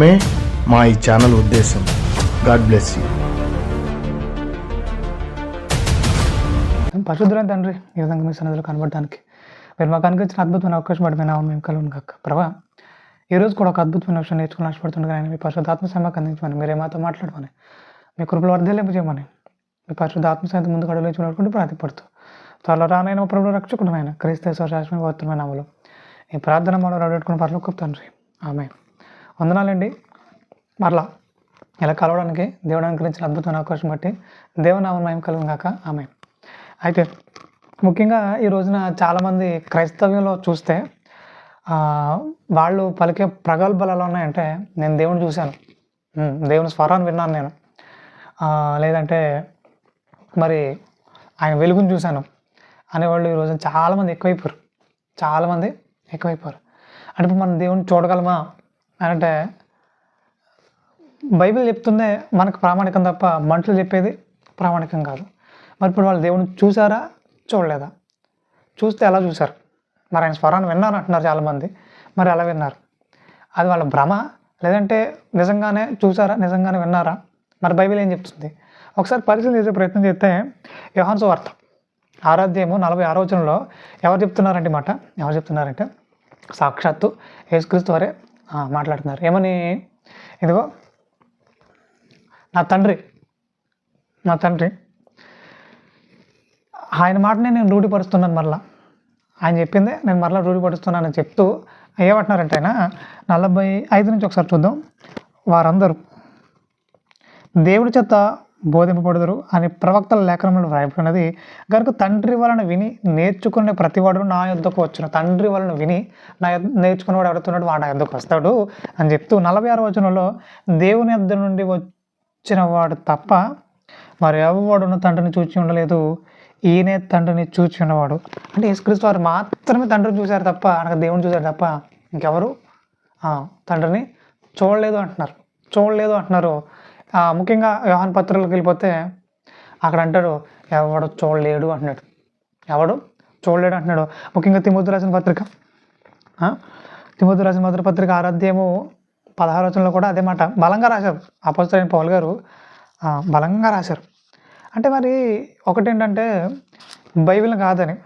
మే మా ఈ ఛానల్ ఉద్దేశం. God bless you. పరిశుద్ధులైన తండ్రి ఈ విధంగా మీ సన్నిధిలో కనబడడానికి మీరు మాకు అనిపించిన అద్భుతమైన అవకాశం పడి మేము మేము కలుగును కాక ప్రభా ఈ రోజు కూడా ఒక అద్భుతమైన విషయం నేర్చుకుని ఆశపడుతుండగా ఆయన మీ పరిశుద్ధాత్మ సమయాన్ని అందించమని మీరే మాతో మాట్లాడమని మీ కృపలు వర్ధలేపు చేయమని మీ పరిశుద్ధాత్మ సహితం ముందు కడుగులో చూడకుండా ప్రాతిపడుతూ త్వరలో రానైన మా ప్రభు రక్షకుడు ఆయన క్రీస్తు శాశ్వత వర్తమైన నామలో ఈ ప్రార్థన మనం అడుగుకున్న పర్లోకి తండ్రి. ఆమె వందనాలండి. మరలా ఇలా కలవడానికి దేవుడు అనుగ్రహించిన అద్భుతమైన అవకాశం బట్టి దేవునామం మయం కలుగు కాక ఆమె అయితే ముఖ్యంగా ఈ రోజున చాలామంది క్రైస్తవ్యంలో చూస్తే వాళ్ళు పలికే ప్రగల్భాలు ఎలా ఉన్నాయంటే నేను దేవుని చూశాను. దేవుని స్వరాన్ని విన్నాను నేను. లేదంటే మరి ఆయన వెలుగుని చూశాను అనేవాళ్ళు ఈ రోజున చాలామంది ఎక్కువైపోయారు. చాలామంది ఎక్కువైపోయారు. అంటే ఇప్పుడు మనం దేవుని చూడగలమా? అంటే బైబిల్ చెప్తుందే మనకు ప్రామాణికం తప్ప మంటలు చెప్పేది ప్రామాణికం కాదు. మరి ఇప్పుడు వాళ్ళు దేవుని చూసారా? చూడలేదా? చూస్తే ఎలా చూశారు? మరి ఆయన స్వరాన్ని విన్నారు అంటున్నారు చాలామంది. మరి ఎలా విన్నారు? అది వాళ్ళ భ్రమ? లేదంటే నిజంగానే చూసారా? నిజంగానే విన్నారా? మరి బైబిల్ ఏం చెప్తుంది? ఒకసారి పరిశీలన చేసే ప్రయత్నం చేస్తే యోహాన్సు వార్త ఆరాధ్యము నలభై ఆరోచనలో ఎవరు చెప్తున్నారంటే మాట? ఎవరు చెప్తున్నారంటే? సాక్షాత్తు యేసుక్రీస్తు వారే మాట్లాడుతున్నారు. ఏమని? ఇదిగో నా తండ్రి నా తండ్రి ఆయన మాటనే నేను రూఢిపరుస్తున్నాను మరలా. ఆయన చెప్పిందే నేను మరలా రూఢిపరుస్తున్నానని చెప్తూ ఏమంటున్నారంటే ఆయన నలభై ఐదు నుంచి ఒకసారి చూద్దాం. వారందరూ దేవుడి చేత బోధింపబడదురు అని ప్రవక్తల లేఖనంలో వ్రాయబడినది. కనుక తండ్రి వలన విని నేర్చుకునే ప్రతివాడు నా యొద్దకు వచ్చును. తండ్రి వలన విని నా నేర్చుకునేవాడు ఎవడుతున్నాడు వాడు నా యొద్దకు వస్తాడు అని చెప్తూ నలభై ఆరు వచనంలో దేవుని యొద్ద నుండి వచ్చిన వాడు తప్ప మరి ఎవడును తండ్రిని చూచి ఉండలేదు? ఈయనే తండ్రిని చూచి ఉన్నవాడు. అంటే యేసుక్రీస్తు వారు మాత్రమే తండ్రిని చూశారు తప్ప అనగా దేవుని చూశారు తప్ప ఇంకెవరు? తండ్రిని చూడలేదు అంటున్నారు. చూడలేదు అంటున్నారు. ముఖ్యంగా వ్యవహాన్ పత్రికలకు వెళ్ళిపోతే అక్కడ అంటారు ఎవడు చూడలేడు అంటున్నాడు. ఎవడు చూడలేడు అంటున్నాడు. ముఖ్యంగా తిమోతి రాసిన పత్రిక ఆ? తిమోతి రాసిన మొదటి పత్రిక ఆరాధ్యము పదహారు వచనంలో కూడా అదే మాట బలంగా రాశారు. అపోజిట్ పౌల్ గారు బలంగా రాశారు. అంటే మరి ఒకటేంటంటే బైబిల్ కాదని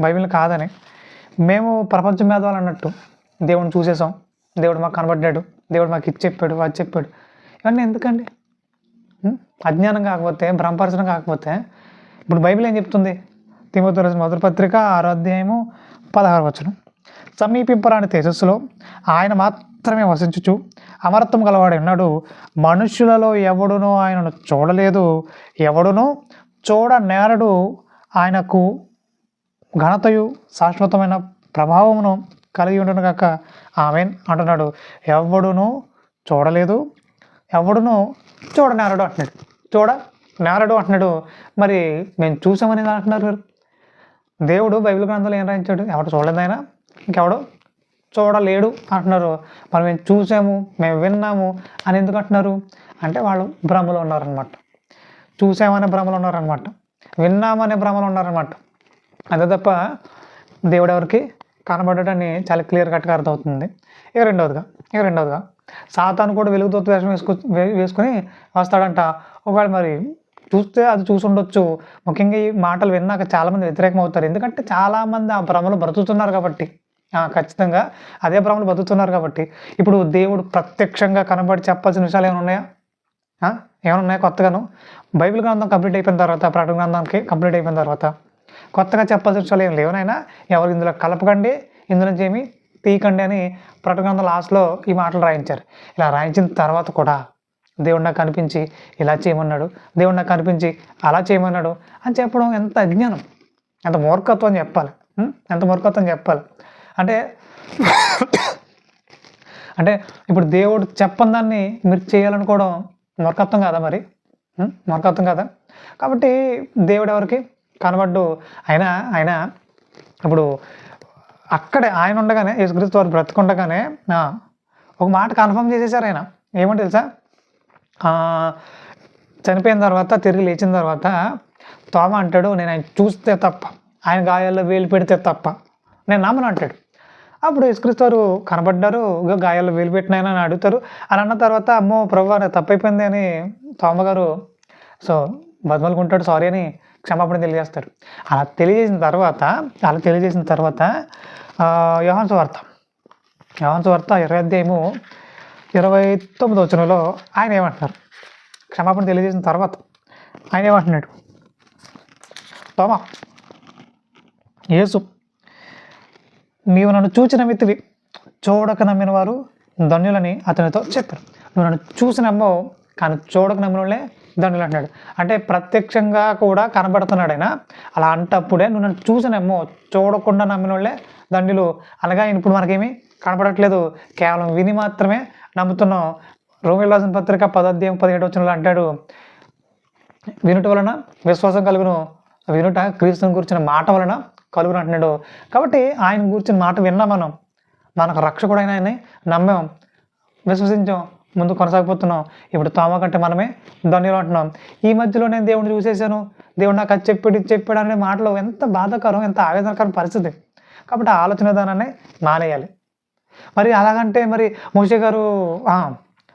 బైబిల్ కాదని మేము ప్రపంచం మేధావులు అన్నట్టు దేవుడిని చూసేసాం దేవుడు మాకు కనబడ్డాడు. దేవుడు మాకు ఇది చెప్పాడు అది చెప్పాడు. ఇవన్నీ ఎందుకండి? అజ్ఞానం కాకపోతే భ్రమపరచడం కాకపోతే ఇప్పుడు బైబిల్ ఏం చెప్తుంది? తిమోతి రోజు మొదటి పత్రిక ఆరో అధ్యాయము పదహారు వచనం. సమీపింపరాని తేజస్సులో ఆయన మాత్రమే వసించుచు అమరత్వం గలవాడు ఉన్నాడు. మనుషులలో ఎవడునో ఆయనను చూడలేదు. ఎవడునో చూడ నేరడు ఆయనకు ఘనతయు శాశ్వతమైన ప్రభావమును కలిగి ఉండను కాక ఆమెన్ అంటున్నాడు. ఎవడును చూడలేదు. ఎవడునో చూడ నేరడు అంటున్నాడు. చూడ? నేరడు అంటున్నాడు. మరి మేము చూసామని అంటున్నారు మీరు? దేవుడు బైబిల్ గ్రంథంలో ఏం రాయించాడు? ఎవడు చూడలేదు ఆయన? ఇంకెవడు? చూడలేడు అంటున్నారు. మరి మేము చూసాము మేము విన్నాము అని ఎందుకు అంటున్నారు? అంటే వాళ్ళు భ్రమలో ఉన్నారనమాట చూసామనే భ్రమలో ఉన్నారనమాట విన్నామనే భ్రమలో ఉన్నారనమాట అదే తప్ప దేవుడు ఎవరికి కనబడటని చాలా క్లియర్ కట్గా అర్థమవుతుంది. ఇక రెండవదిగా ఇక రెండవదిగా. సాతాను కూడా వెలుగుతోత వేషం వేసుకు వేసుకుని వేసుకొని వస్తాడంట. ఒకవేళ మరి చూస్తే అది చూసి ఉండొచ్చు ముఖ్యంగా ఈ మాటలు విన్నాక చాలామంది వ్యతిరేకం అవుతారు ఎందుకంటే చాలామంది ఆ భ్రమలో బ్రతుకుతున్నారు కాబట్టి. ఖచ్చితంగా అదే భ్రమలు బతుకుతున్నారు కాబట్టి. ఇప్పుడు దేవుడు ప్రత్యక్షంగా కనబడి చెప్పాల్సిన విషయాలు ఏమైనా ఉన్నాయా? ఏమైనా ఉన్నాయా కొత్తగాను? బైబిల్ గ్రంథం కంప్లీట్ అయిపోయిన తర్వాత ప్రకటన గ్రంథానికి కంప్లీట్ అయిపోయిన తర్వాత కొత్తగా చెప్పాల్సిన విషయాలు ఏం లేవనైనా ఎవరు ఇందులో కలపకండి ఇందులో నుంచి ఏమి తీయకండి అని ప్రకటన లాస్ట్లో ఈ మాటలు రాయించారు. ఇలా రాయించిన తర్వాత కూడా దేవుడు నాకు కనిపించి ఇలా చేయమన్నాడు దేవుడు నాకు కనిపించి అలా చేయమన్నాడు అని చెప్పడం ఎంత అజ్ఞానం ఎంత మూర్ఖత్వం అని చెప్పాలి. ఎంత మూర్ఖత్వం చెప్పాలి. అంటే అంటే ఇప్పుడు దేవుడు చెప్పని దాన్ని మీరు చేయాలనుకోవడం మూర్ఖత్వం కదా మరి? మూర్ఖత్వం కదా? కాబట్టి దేవుడు ఎవరికి కనబడ్డు? అయినా ఆయన ఇప్పుడు అక్కడే ఆయన ఉండగానే యేసుక్రీస్తు వారు బ్రతుకుండగానే ఒక మాట కన్ఫర్మ్ చేసేసారు ఆయన. ఏమంటే తెలుసా? చనిపోయిన తర్వాత తిరిగి లేచిన తర్వాత తోమ అంటాడు నేను ఆయన చూస్తే తప్ప ఆయన గాయాల్లో వేలు పెడితే తప్ప నేను నమ్మను అంటాడు. అప్పుడు యేసుక్రీస్తు వారు కనబడ్డారు గాయాల్లో వేలు పెట్టినాయని అని అడుగుతారు. అని అన్న తర్వాత అమ్మో ప్రభు నాకు తప్పైపోయింది అని తోమగారు సో బతుమలుకుంటాడు సారీ అని క్షమాపణ తెలియజేస్తాడు అలా తెలియజేసిన తర్వాత అలా తెలియజేసిన తర్వాత యోహాను వార్త. యోహాను వార్త ఇరవై అధ్యాయము ఇరవై తొమ్మిది వచనంలో ఆయన ఏమంటున్నారు? క్షమాపణ తెలియజేసిన తర్వాత ఆయన ఏమంటున్నాడు? తోమా యేసు నీవు నన్ను చూచి నమ్మితివి చూడక నమ్మిన వారు ధన్యులని అతనితో చెప్పారు. నువ్వు నన్ను చూసి నమ్మవు కానీ చూడక నమ్మినోళ్ళే దండులు అంటున్నాడు. అంటే ప్రత్యక్షంగా కూడా కనబడుతున్నాడు ఆయన. అలా అంటప్పుడే నువ్వు నన్ను చూసినమ్మో చూడకుండా నమ్మినోళ్ళే దండులు. అనగా ఇప్పుడు మనకేమీ కనపడట్లేదు కేవలం విని మాత్రమే నమ్ముతున్నాం. రోమిల్ రాసిన పత్రిక పదాధ్యాయం పదిహేడు వచ్చిన అంటాడు వినుట వలన విశ్వాసం కలుగును. వినుట క్రీస్తుని గురించిన మాట వలన కలుగును అంటున్నాడు. కాబట్టి ఆయన గురించిన మాట విన్నాం మనం. మనకు రక్షకుడైన ఆయన్ని నమ్మాం. విశ్వసించాం. ముందు కొనసాగిపోతున్నాం ఇప్పుడు తోమ కంటే మనమే ధన్యులు అంటున్నాం. ఈ మధ్యలో నేను దేవుడిని చూసేసాను దేవుడు నాకు అది చెప్పాడు ఇది చెప్పాడు అనే మాటలు ఎంత బాధాకరం ఎంత ఆవేదనకరం పరిస్థితి. కాబట్టి ఆలోచన విధానాన్ని మానేయాలి. మరి అలాగంటే మరి మోషే గారు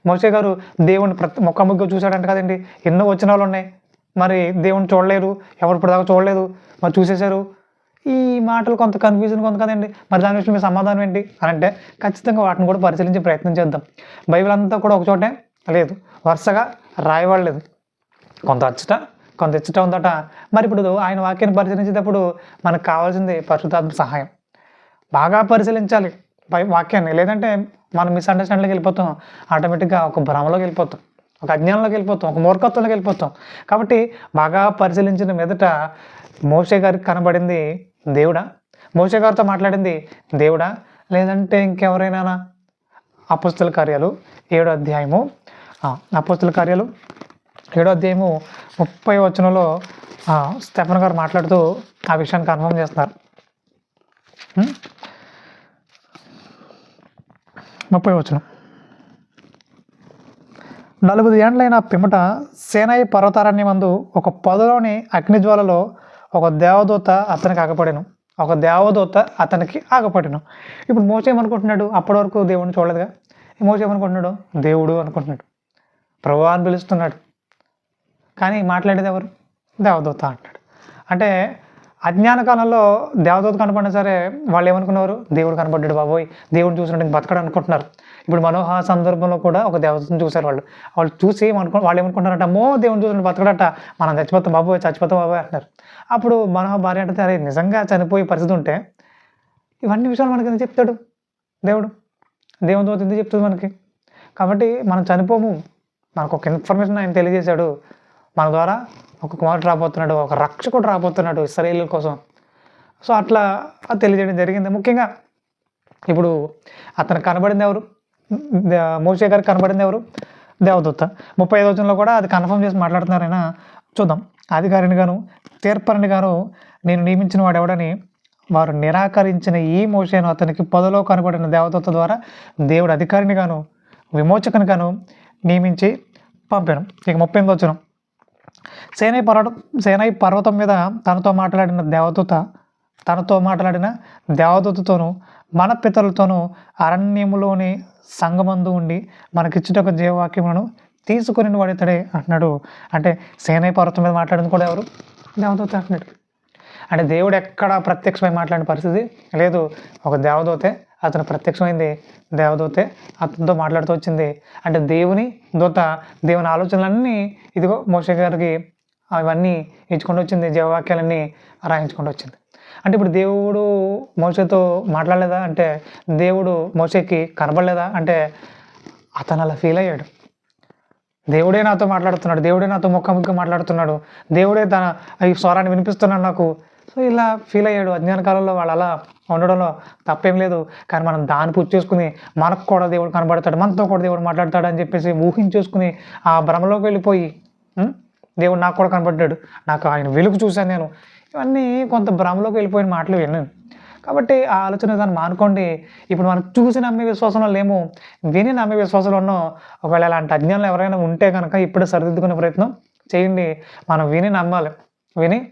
మోషే గారు దేవుని ప్రతి ముఖాముఖిగా చూశాడంట కదండి. ఎన్నో వచ్చిన వాళ్ళు ఉన్నాయి. మరి దేవుని చూడలేరు ఎవరు ఇప్పటిదాకా చూడలేదు. మరి చూసేశారు. ఈ మాటలు కొంత కన్ఫ్యూజన్ కొంత కదండి మరి దాని విషయం మీ సమాధానం ఏంటి? అని అంటే ఖచ్చితంగా వాటిని కూడా పరిశీలించే ప్రయత్నం చేద్దాం. బైబిల్ అంతా కూడా ఒక చోటే లేదు. వరుసగా రాయబడలేదు. కొంత అచ్చట కొంత ఇచ్చట ఉందట. మరి ఇప్పుడు ఆయన వాక్యాన్ని పరిశీలించేటప్పుడు మనకు కావాల్సింది పరిశుద్ధాత్మ సహాయం. బాగా పరిశీలించాలి బై వాక్యాన్ని. లేదంటే మనం మిస్అండర్స్టాండ్లోకి వెళ్ళిపోతాం. ఆటోమేటిక్గా ఒక భ్రమలోకి వెళ్ళిపోతాం. ఒక అజ్ఞానంలోకి వెళ్ళిపోతాం. ఒక మూర్ఖత్వంలోకి వెళ్ళిపోతాం. కాబట్టి బాగా పరిశీలించిన మీదట మోషే గారికి కనబడింది దేవుడా? మోషే గారితో మాట్లాడింది దేవుడా లేదంటే ఇంకెవరైనా అపుస్తుల కార్యాలు? ఏడో అధ్యాయము. ఆ, అపుస్తుల కార్యాలు. ఏడో అధ్యాయము ముప్పై వచనంలో స్టెఫన్ గారు మాట్లాడుతూ ఆ విషయాన్ని కన్ఫర్మ్ చేస్తున్నారు. ముప్పై వచనం. నలుగురు ఏండ్లైన పిమ్మట సేనాయి పర్వతారణ్యం మందు ఒక పొదలోని అగ్నిజ్వాలలో ఒక దేవదూత అతనికి ఆగపడాను. ఒక దేవదూత అతనికి ఆగపడాను. ఇప్పుడు మోసేమనుకుంటున్నాడు అప్పటి వరకు దేవుడిని చూడలేదుగా. మోసేమనుకుంటున్నాడు దేవుడు అనుకుంటున్నాడు. ప్రభు అని పిలుస్తున్నాడు. కానీ మాట్లాడేది ఎవరు? దేవదూత అంటాడు అంటే అజ్ఞాన కాలంలో దేవదూత కనపడినా సరే వాళ్ళు ఏమనుకున్నారు? దేవుడు కనపడ్డాడు బాబోయ్ దేవుడు చూసినట్టు ఇంక బతకడు అనుకుంటున్నారు. ఇప్పుడు మనోహ సందర్భంలో కూడా ఒక దేవతను చూశారు వాళ్ళు. వాళ్ళు చూసి ఏమనుకో వాళ్ళు ఏమనుకుంటారంట అమ్మో దేవుడు చూసినట్టు బతకడట. మనం చచ్చిపోతాం బాబోయ్ చచ్చిపోతాం బాబోయ్ అంటారు అప్పుడు మనోహ భార్య అంటే అరే నిజంగా చనిపోయే పరిస్థితి ఉంటే ఇవన్నీ విషయాలు మనకి ఎందుకు చెప్తాడు దేవుడు? దేవుని దూత ఎందుకు చెప్తుంది మనకి? కాబట్టి మనం చనిపోము. మనకు ఒక ఇన్ఫర్మేషన్ ఆయన తెలియజేశాడు. మన ద్వారా ఒక కుమారుడు రాబోతున్నాడు ఒక రక్షకుడు రాబోతున్నాడు ఇస్రాయేల్ కోసం. సో అట్లా తెలియజేయడం జరిగింది. ముఖ్యంగా ఇప్పుడు అతను కనబడింది ఎవరు? మోసే మోషే కనబడింది ఎవరు? దేవదూత. ముప్పై ఐదు వచనంలో కూడా అది కన్ఫర్మ్ చేసి మాట్లాడుతున్నారైనా చూద్దాం. అధికారిని గాను తీర్పరిని గాను నేను నియమించిన వాడు ఎవడని వారు నిరాకరించిన ఈ మోషేను అతనికి పొదలో కనబడిన దేవదత్త ద్వారా దేవుడు అధికారిని గాను విమోచకని గాను నియమించి పంపాను. ఇక ముప్పై ఎనిమిది వచ్చినాం సేనై పర్వతం సేనై పర్వతం మీద తనతో మాట్లాడిన దేవదూత తనతో మాట్లాడిన దేవదూతతోనూ మన పితరులతోనూ అరణ్యములోని సంగమందు ఉండి మనకిచ్చుటకు జీవవాక్యములను తీసుకుని వాడితడే అంటున్నాడు. అంటే సేనై పర్వతం మీద మాట్లాడింది కూడా ఎవరు? దేవదూత అంటున్నాడు. అంటే దేవుడు ఎక్కడ ప్రత్యక్షమై మాట్లాడిన పరిస్థితి లేదు. ఒక దేవదూతే అతను ప్రత్యక్షమైంది. దేవదూతే అతనితో మాట్లాడుతూ వచ్చింది. అంటే దేవుని దూత దేవుని ఆలోచనలన్నీ ఇదిగో మోషే గారికి అవన్నీ ఇచ్చుకుంటూ వచ్చింది. జీవవాక్యాలన్నీ రాయించుకుంటూ వచ్చింది. అంటే ఇప్పుడు దేవుడు మోసతో మాట్లాడలేదా? అంటే దేవుడు మోసకి కనబడలేదా? అంటే అతను అలా ఫీల్ అయ్యాడు. దేవుడే నాతో మాట్లాడుతున్నాడు. దేవుడే నాతో ముఖాముఖిగా మాట్లాడుతున్నాడు. దేవుడే తన ఈ స్వరాన్ని వినిపిస్తున్నాడు నాకు. సో ఇలా ఫీల్ అయ్యాడు. అజ్ఞాన కాలంలో వాళ్ళు అలా ఉండడంలో తప్పేం లేదు. కానీ మనం దాన్ని పూజ చేసుకుని మనకు కూడా దేవుడు కనబడతాడు. మనతో కూడా దేవుడు మాట్లాడతాడు అని చెప్పేసి ఊహించేసుకుని ఆ భ్రమలోకి వెళ్ళిపోయి దేవుడు నాకు కూడా కనబడ్డాడు. నాకు ఆయన వెలుగు చూశాను నేను. ఇవన్నీ కొంత భ్రమలోకి వెళ్ళిపోయిన మాటలు విన్నాను కాబట్టి ఆ ఆలోచన దాన్ని మానుకోండి. ఇప్పుడు మనం చూసి నమ్మే విశ్వాసంలో లేము. విని నమ్మే విశ్వాసంలో ఉన్నాం. ఒకవేళ అలాంటి అజ్ఞానం ఎవరైనా ఉంటే కనుక ఇప్పుడే సరిదిద్దుకునే ప్రయత్నం చేయండి. మనం విని నమ్మాలి. విని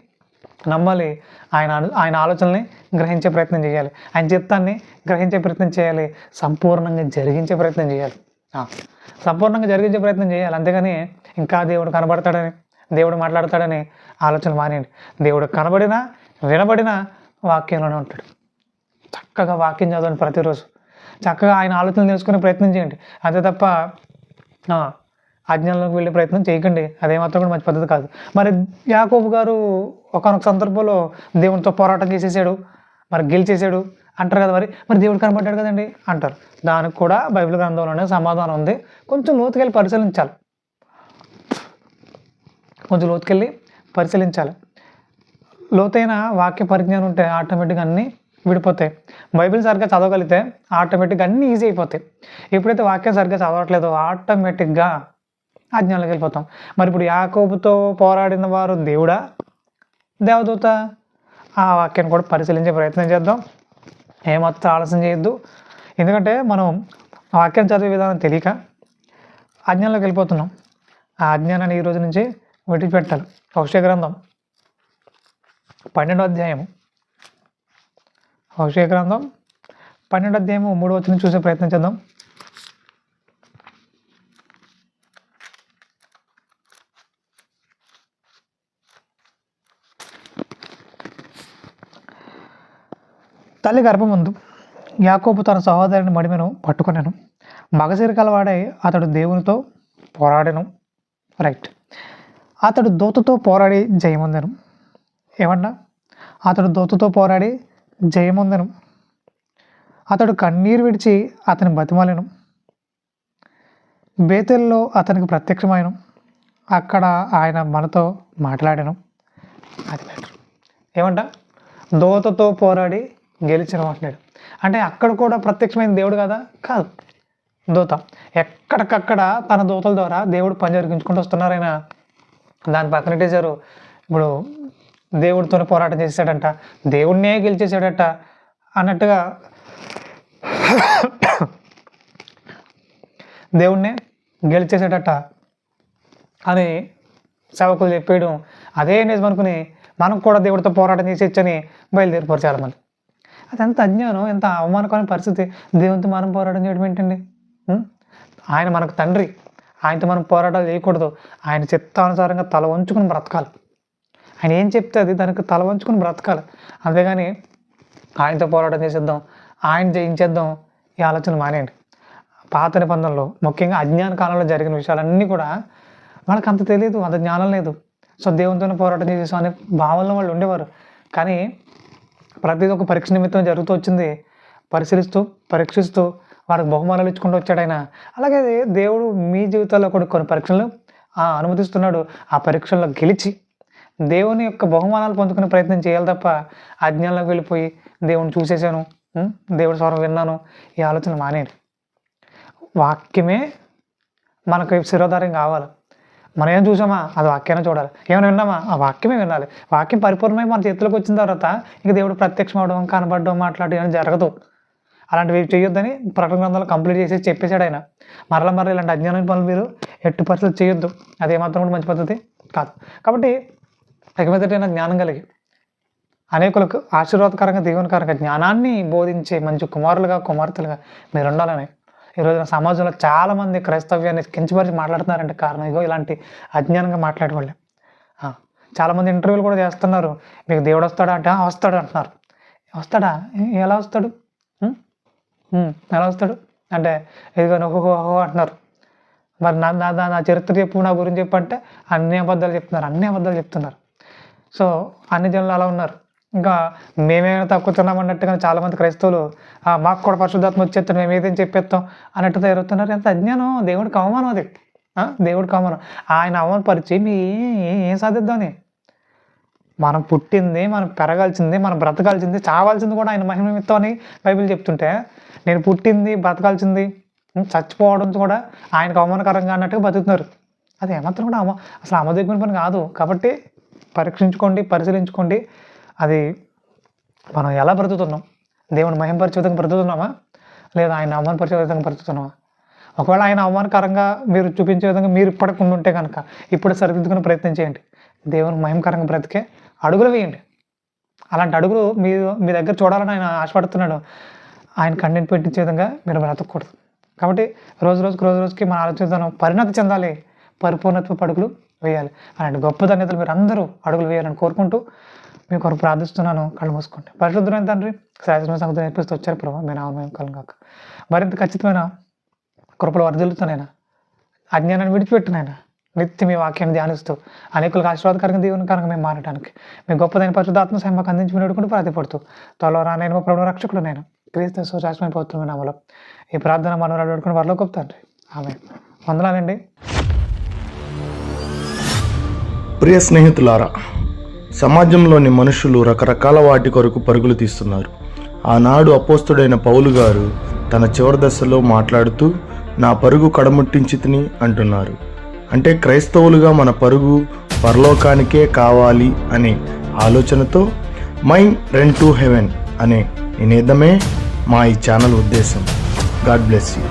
నమ్మాలి. ఆయన ఆయన ఆలోచనల్ని గ్రహించే ప్రయత్నం చేయాలి. ఆయన చిత్తాన్ని గ్రహించే ప్రయత్నం చేయాలి. సంపూర్ణంగా జరిగించే ప్రయత్నం చేయాలి. సంపూర్ణంగా జరిగించే ప్రయత్నం చేయాలి. అంతేగాని ఇంకా దేవుడు కనబడతాడని దేవుడు మాట్లాడతాడని ఆలోచన మానేయండి. దేవుడు కనబడినా వినబడినా వాక్యంలోనే ఉంటాడు. చక్కగా వాక్యం చదవండి ప్రతిరోజు. చక్కగా ఆయన ఆలోచనలు తెలుసుకునే ప్రయత్నం చేయండి. అంతే తప్ప అజ్ఞానంలోకి వెళ్ళే ప్రయత్నం చేయకండి. అదేమాత్రం కూడా మంచి పద్ధతి కాదు. మరి యాకోబు గారు ఒకనొక సందర్భంలో దేవునితో పోరాటం చేసేసాడు. మరి గెలిచేసాడు. అంటారు కదా మరి. మరి దేవుడు కనబడ్డాడు కదండి? అంటారు. దానికి కూడా బైబిల్ గ్రంథంలోనే సమాధానం ఉంది. కొంచెం లోతుకెళ్ళి పరిశీలించాలి. కొంచెం లోతుకెళ్ళి పరిశీలించాలి. లోతైన వాక్య పరిజ్ఞానం ఉంటే ఆటోమేటిక్గా అన్నీ విడిపోతాయి. బైబిల్ సరిగ్గా చదవగలిగితే ఆటోమేటిక్గా అన్నీ ఈజీ అయిపోతాయి. ఎప్పుడైతే వాక్యం సరిగ్గా చదవట్లేదో ఆటోమేటిక్గా అజ్ఞానంలోకి వెళ్ళిపోతాం. మరి ఇప్పుడు యాకోబుతో పోరాడిన వారు దేవుడా? దేవదూత ఆ వాక్యాన్ని కూడా పరిశీలించే ప్రయత్నం చేద్దాం. ఏమాత్రం ఆలస్యం చేయొద్దు. ఎందుకంటే మనం ఆ వాక్యం చదివే విధానం తెలియక అజ్ఞానంలోకి వెళ్ళిపోతున్నాం. ఆ అజ్ఞానాన్ని ఈ రోజు నుంచి విడిచిపెట్టాలి. భవిష్య గ్రంథం పన్నెండో అధ్యాయము. భవిష్య గ్రంథం పన్నెండో అధ్యాయము మూడు వచ్చిన చూసే ప్రయత్నం చేద్దాం. తల్లి గర్భముందు యాకోబు తన సహోదరుని మడిమెను పట్టుకున్నాను మగసిరి కలవాడే అతడు దేవునితో పోరాడను. రైట్. అతడు దూతతో పోరాడి జయమొందను. ఏమన్నా? అతడు దూతతో పోరాడి జయమొందను. అతడు కన్నీరు విడిచి అతని బతిమాలను. బేతెల్లో అతనికి ప్రత్యక్షమైన అక్కడ ఆయన మనతో మాట్లాడాను. అది మ్యాటర్. ఏమంట? దోతతో పోరాడి గెలిచిన అంటున్నాడు. అంటే అక్కడ కూడా ప్రత్యక్షమైన దేవుడు కదా? కాదు. దూత. ఎక్కడికక్కడ తన దూతల ద్వారా దేవుడు పని జరిగించుకుంటూ వస్తున్నారు దాని పక్కన పెట్టేశారు ఇప్పుడు దేవుడితోనే పోరాటం చేశాడంట. దేవుడినే గెలిచేసాడట అన్నట్టుగా దేవుణ్ణే గెలిచేసాడట అని సేవకులు చెప్పేయడం అదే నిజం అనుకుని మనం కూడా దేవుడితో పోరాటం చేసేచ్చని బయలుదేరిపోరు చాలామంది. అది ఎంత అజ్ఞానం ఎంత అవమానకరమైన పరిస్థితి. దేవునితో మనం పోరాటం చేయడం ఏంటండి? ఆయన మనకు తండ్రి. ఆయనతో మనం పోరాటాలు చేయకూడదు. ఆయన చిత్తానుసారంగా తల వంచుకుని బ్రతకాలి. ఆయన ఏం చెప్తే అది దానికి తల వంచుకుని బ్రతకాలి. అంతేగాని ఆయనతో పోరాటం చేసేద్దాం ఆయన జయించేద్దాం ఈ ఆలోచన మానేయండి. పాత నిబంధనలో ముఖ్యంగా అజ్ఞాన కాలంలో జరిగిన విషయాలన్నీ కూడా వాళ్ళకి అంత తెలియదు అంత జ్ఞానం లేదు. సో దేవునితోనే పోరాటం చేసేసాం అనే భావనలో వాళ్ళు ఉండేవారు. కానీ ప్రతి ఒక్క పరీక్ష నిమిత్తం జరుగుతూ వచ్చింది. పరిశీలిస్తూ పరీక్షిస్తూ వాళ్ళకి బహుమానాలు ఇచ్చుకుంటూ వచ్చాడు ఆయన. అలాగే దేవుడు మీ జీవితాల్లో కూడా కొన్ని పరీక్షలు ఆ, అనుమతిస్తున్నాడు. ఆ పరీక్షల్లో గెలిచి దేవుని యొక్క బహుమానాలు పొందుకునే ప్రయత్నం చేయాలి తప్ప అజ్ఞానంలోకి వెళ్ళిపోయి దేవుని చూసేసాను దేవుడి స్వరం విన్నాను ఈ ఆలోచన మానేది వాక్యమే మనకు శిరోధారం కావాలి. మనం ఏం చూసామా? అది వాక్యాన్ని చూడాలి. ఏమైనా విన్నామా? ఆ వాక్యమే వినాలి. వాక్యం పరిపూర్ణమై మన చేతిలోకి వచ్చిన తర్వాత ఇంక దేవుడు ప్రత్యక్షం అవడం కనబడడం మాట్లాడడం ఏమైనా జరగదు. అలాంటివి చేయొద్దని ప్రకటన గ్రంథాలు కంప్లీట్ చేసి చెప్పేశాడు ఆయన. మరల మరల ఇలాంటి అజ్ఞానం పనులు మీరు ఎట్టి పరిస్థితులు చేయొద్దు. అది ఏమాత్రం కూడా మంచి పద్ధతి కాదు. కాబట్టి ఇక జ్ఞానం కలిగి అనేకులకు ఆశీర్వాదకరంగా దీవెనకరంగా జ్ఞానాన్ని బోధించే మంచి కుమారులుగా కుమార్తెలుగా మీరు ఉండాలని ఈ రోజున సమాజంలో చాలామంది క్రైస్తవ్యాన్ని కించపరిచి మాట్లాడుతున్నారంటే కారణం ఇగో ఇలాంటి అజ్ఞానంగా మాట్లాడే వాళ్ళే చాలామంది ఇంటర్వ్యూలు కూడా చేస్తున్నారు. మీకు దేవుడు వస్తాడా అంటే వస్తాడు అంటున్నారు. వస్తాడా? ఎలా వస్తాడు? ఎలా వస్తాడు? అంటే ఇదిగో ఓహో అంటున్నారు. మరి నా నా నా- నా చరిత్ర చెప్పు నా గురించి చెప్పు అంటే అన్ని అబద్ధాలు చెప్తున్నారు. అన్ని అబద్ధాలు చెప్తున్నారు. సో అన్ని జనులు అలా ఉన్నారు. ఇంకా మేమేమైనా తక్కుతున్నాం అన్నట్టు అన్నట్టుగా చాలామంది క్రైస్తవులు మాకు కూడా పరిశుద్ధాత్మ వచ్చేస్తాం మేము ఏదైనా చెప్పేస్తాం అన్నట్టు తయారవుతున్నారు ఎంత అజ్ఞానం దేవుడికి అవమానం అది. దేవుడికి అవమానం. ఆయన అవమానపరిచి మీ ఏం సాధిద్దామని మనం పుట్టింది మనం పెరగాల్సింది మనం బ్రతకాల్సింది చావాల్సింది కూడా ఆయన మహిమ నిమిత్తం అని బైబిల్ చెప్తుంటే నేను పుట్టింది బ్రతకాల్సింది చచ్చిపోవడం కూడా ఆయనకు అవమానకరంగా అన్నట్టుగా బతుకుతున్నారు. అది ఏమాత్రం కూడా అమ అసలు అమదగిన పని కాదు. కాబట్టి పరీక్షించుకోండి పరిశీలించుకోండి. అది మనం ఎలా బ్రతుకుతున్నాం? దేవుని మహింపరిచే బ్రతుకుతున్నామా? లేదా ఆయన అవమానపరిచే విధంగా బ్రతుకుతున్నామా? ఒకవేళ ఆయన అవమానకరంగా మీరు చూపించే విధంగా మీరు ఇప్పటికి ఉంటే కనుక ఇప్పుడు సరిదిద్దుకునే ప్రయత్నం చేయండి. దేవుని మహిమకరంగా బ్రతికే అడుగులు వేయండి. అలాంటి అడుగులు మీరు మీ దగ్గర చూడాలని ఆయన ఆశపడుతున్నాడు. ఆయన కంటెంట్ పెట్టించే విధంగా మీరు బ్రతకూడదు. కాబట్టి రోజు రోజుకి రోజు రోజుకి మన ఆలోచన పరిణతి చెందాలి. పరిపూర్ణత్వ అడుగులు వేయాలి. అలాంటి గొప్ప ధన్యతలు మీరు అందరూ అడుగులు వేయాలని కోరుకుంటూ మీ కొరకు ప్రార్థిస్తున్నాను. కళ్ళు మూసుకోండి. పరిశుద్ధమైన తండ్రి శాశ్వత సంగతి నేర్పిస్తూ వచ్చారు. ప్రభావ మీ నామయం కలం కాక మరింత ఖచ్చితమైన కృపలు వర్ధిల్లుతున్నాయినా అజ్ఞానాన్ని విడిచిపెట్టినైనా నిత్యం మీ వాక్యాన్ని ధ్యానిస్తూ అనేకులకు ఆశీర్వాదకరంగా దేవుని కనుక మేము మారడానికి మీ గొప్పదైన పరిశుద్ధాత్మ సాయం మాకు అందించి వేడుకుంటూ ప్రాతిపడుతూ త్వరలో రానైన మా ప్రభు రక్షకుడు నేను క్రీస్తు సుశాశ్వమైన పౌత్రమైన నామలో. ఈ ప్రార్థన మనవరాలు వేడుకుని వారిలో గొప్ప తండ్రి ఆమె వందనాలండి. ప్రియ స్నేహితులారా సమాజంలోని మనుషులు రకరకాల వాటి కొరకు పరుగులు తీస్తున్నారు. ఆనాడు అపోస్తుడైన పౌలు గారు తన చివరి దశలో మాట్లాడుతూ నా పరుగు కడముట్టించి తిని అంటున్నారు. అంటే క్రైస్తవులుగా మన పరుగు పరలోకానికే కావాలి అనే ఆలోచనతో మైండ్ రెన్ టు హెవెన్ అనే నినేదమే మా ఈ ఛానల్ ఉద్దేశం. God bless you.